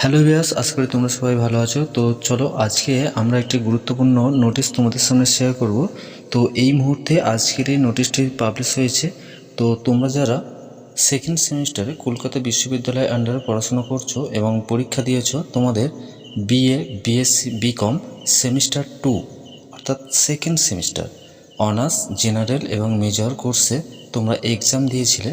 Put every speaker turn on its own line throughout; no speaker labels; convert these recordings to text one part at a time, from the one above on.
Hello ভিয়াস আশা করি তোমরা সবাই ভালো আছো। তো চলো, আজকে আমরা একটি গুরুত্বপূর্ণ নোটিশ তোমাদের সামনে শেয়ার করব। তো এই মুহূর্তে আজকের এই নোটিশটি পাবলিশ হয়েছে। তো তোমরা যারা সেকেন্ড সেমিস্টারে কলকাতা বিশ্ববিদ্যালয় আন্ডারে পড়াশোনা করছ এবং পরীক্ষা দিয়েছ, তোমাদের BA BSc BCom semester two অর্থাৎ সেকেন্ড সেমিস্টার অনার্স জেনারেল এবং মেজর কোর্সে তোমরা এক্সাম দিয়েছিলে।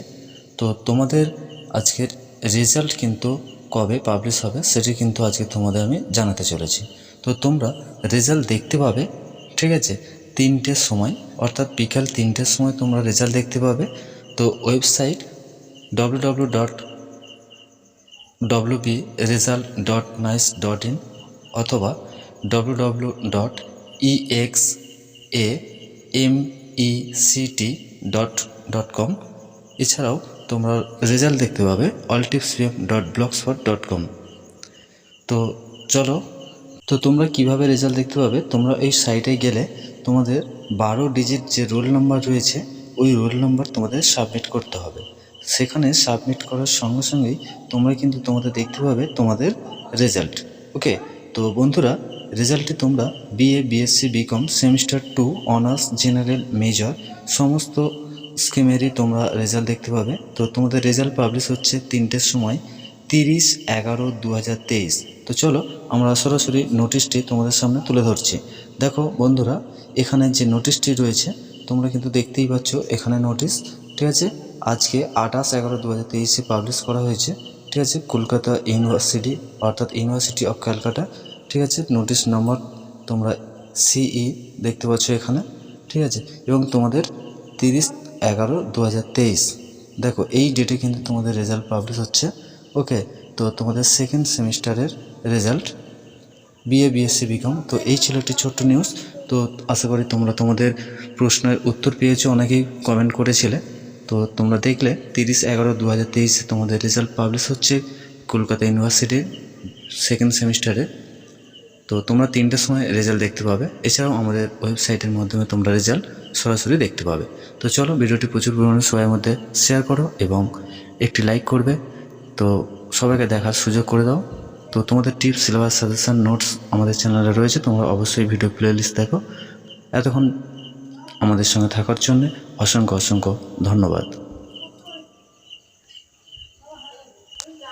তো তোমাদের আজকের রেজাল্ট কিন্তু কবে পাবলিশ হবে সেটি কিন্তু আজকে তোমাদের আমি জানাতে চলেছি। তো তোমরা রেজাল্ট দেখতে পাবে, ঠিক আছে? তিনটের সময়, অর্থাৎ বিকাল তিনটের সময় তোমরা রেজাল্ট দেখতে পাবে। তো website W dot W result dot nice dot in অথবা W dot E X A M E C dot dot com এছাড়াও তোমরা রেজাল্ট দেখতে পাবে অলটিপসিএম ডট ব্লগস্পট ডট কম তো চলো, তো তোমরা কীভাবে রেজাল্ট দেখতে পাবে? তোমরা এই সাইটে গেলে তোমাদের বারো ডিজিট যে রোল নাম্বার রয়েছে, ওই রোল নাম্বার তোমাদের সাবমিট করতে হবে। সেখানে সাবমিট করার সঙ্গে সঙ্গেই তোমরা কিন্তু তোমাদের দেখতে পাবে তোমাদের রেজাল্ট ওকে? তো বন্ধুরা রেজাল্টটি তোমরা BA BSc BCom semester two honours general major সমস্ত স্কিমেরই তোমরা রেজাল্ট দেখতে পাবে। তো তোমাদের রেজাল্ট পাবলিশ হচ্ছে তিনটের সময় তিরিশ এগারো দু তো চলো, আমরা সরাসরি নোটিশটি তোমাদের সামনে তুলে ধরছি। দেখো বন্ধুরা, এখানে যে নোটিশটি রয়েছে, তোমরা কিন্তু দেখতেই পাচ্ছ এখানে নোটিশ ঠিক আছে? আজকে আঠাশ এগারো দু হাজার তেইশে পাবলিশ করা হয়েছে, ঠিক আছে? কলকাতা ইউনিভার্সিটি, অর্থাৎ ইউনিভার্সিটি অফ ক্যালকাটা, ঠিক আছে? নোটিশ নম্বর তোমরা সিই দেখতে পাচ্ছ এখানে, ঠিক আছে? এবং তোমাদের তিরিশ এগারো দু দেখো, এই ডেটে কিন্তু তোমাদের রেজাল্ট পাবলিশ হচ্ছে। ওকে তো তোমাদের সেকেন্ড সেমিস্টারের রেজাল্ট বিএ বিএসসি বিকম তো এই ছিল একটি ছোট্ট নিউজ তো আশা করি তোমরা তোমাদের প্রশ্নের উত্তর পেয়েছ, অনেকেই কমেন্ট করেছিলে। তো তোমরা দেখলে, তিরিশ এগারো দু হাজার তেইশে তোমাদের রেজাল্ট পাবলিশ হচ্ছে কলকাতা ইউনিভার্সিটির সেকেন্ড সেমিস্টারে তো তোমরা তিনটের সময় রেজাল্ট দেখতে পাবে। এছাড়াও আমাদের ওয়েবসাইটের মাধ্যমে তোমরা রেজাল্ট সরাসরি দেখতে পাবে। তো চলো, ভিডিওটি প্রচুর পরিমাণে সবাই মধ্যে শেয়ার করো এবং একটি লাইক করবে। তো সবাইকে দেখার সুযোগ করে দাও। তো তোমাদের টিপস সিলেবাস সাজেশান নোটস আমাদের চ্যানেলে রয়েছে। তোমরা অবশ্যই ভিডিও প্লে লিস্ট দেখো। এতক্ষণ আমাদের সঙ্গে থাকার জন্য অসংখ্য অসংখ্য ধন্যবাদ।